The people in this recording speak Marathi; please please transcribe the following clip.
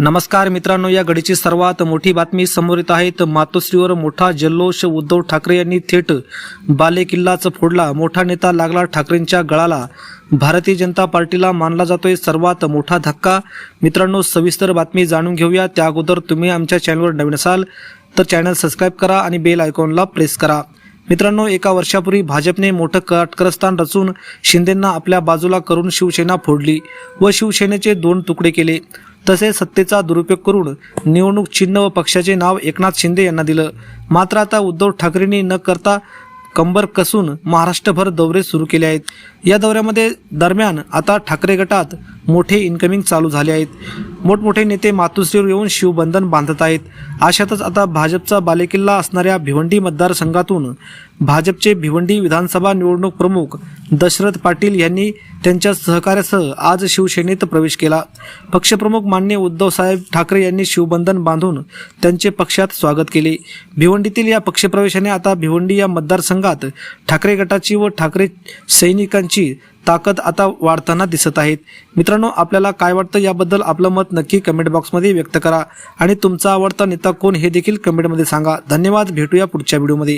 नमस्कार मित्रांनो या घडीची सर्वात मोठी बातमी समोर येत आहे. तर मातोश्रीवर मोठा जल्लोष उद्धव ठाकरे यांनी थेट बालेकिल्लाच फोडला. मोठा नेता लागला ठाकरेंच्या गळाला. भारतीय जनता पार्टीला मानला जातोय सर्वात मोठा धक्का. मित्रांनो सविस्तर बातमी जाणून घेऊया. त्या अगोदर तुम्ही आमच्या चॅनलवर नवीन असाल तर चॅनल सबस्क्राईब करा आणि बेल आयकॉनला प्रेस करा. मित्रांनो एका वर्षापूर्वी भाजपने मोठं काटकरस्थान रचून शिंदेंना आपल्या बाजूला करून शिवसेना फोडली व शिवसेनेचे दोन तुकडे केले. तसेच सत्तेचा दुरुपयोग करून निवडणूक चिन्ह व पक्षाचे नाव एकनाथ शिंदे यांना दिलं. मात्र आता उद्धव ठाकरेंनी न करता कंबर कसून महाराष्ट्रभर दौरे सुरू केले आहेत. या दौऱ्यामध्ये दरम्यान आता ठाकरे गटात मोठे इन्कमिंग चालू झाले आहेत. मोठमोठे नेते मातोश्रीवर येऊन शिवबंधन बांधत आहेत. अशातच आता भाजपचा बालेकिल्ला असणाऱ्या भिवंडी मतदारसंघातून भाजपचे भिवंडी विधानसभा निवडणूक प्रमुख दशरथ पाटील यांनी त्यांच्या सहकार्यासह आज शिवसेनेत प्रवेश केला. पक्षप्रमुख मान्य उद्धवसाहेब ठाकरे यांनी शिवबंधन बांधून त्यांचे पक्षात स्वागत केले. भिवंडीतील या पक्षप्रवेशाने आता भिवंडी या मतदारसंघात ठाकरे गटाची व ठाकरे सैनिकांची ताकद आता वाढताना दिसत आहेत. मित्रांनो आपल्याला काय वाटतं याबद्दल आपलं मत नक्की कमेंट बॉक्समध्ये व्यक्त करा. आणि तुमचा आवडता नेता कोण हे देखील कमेंटमध्ये सांगा. धन्यवाद. भेटूया पुढच्या व्हिडिओमध्ये.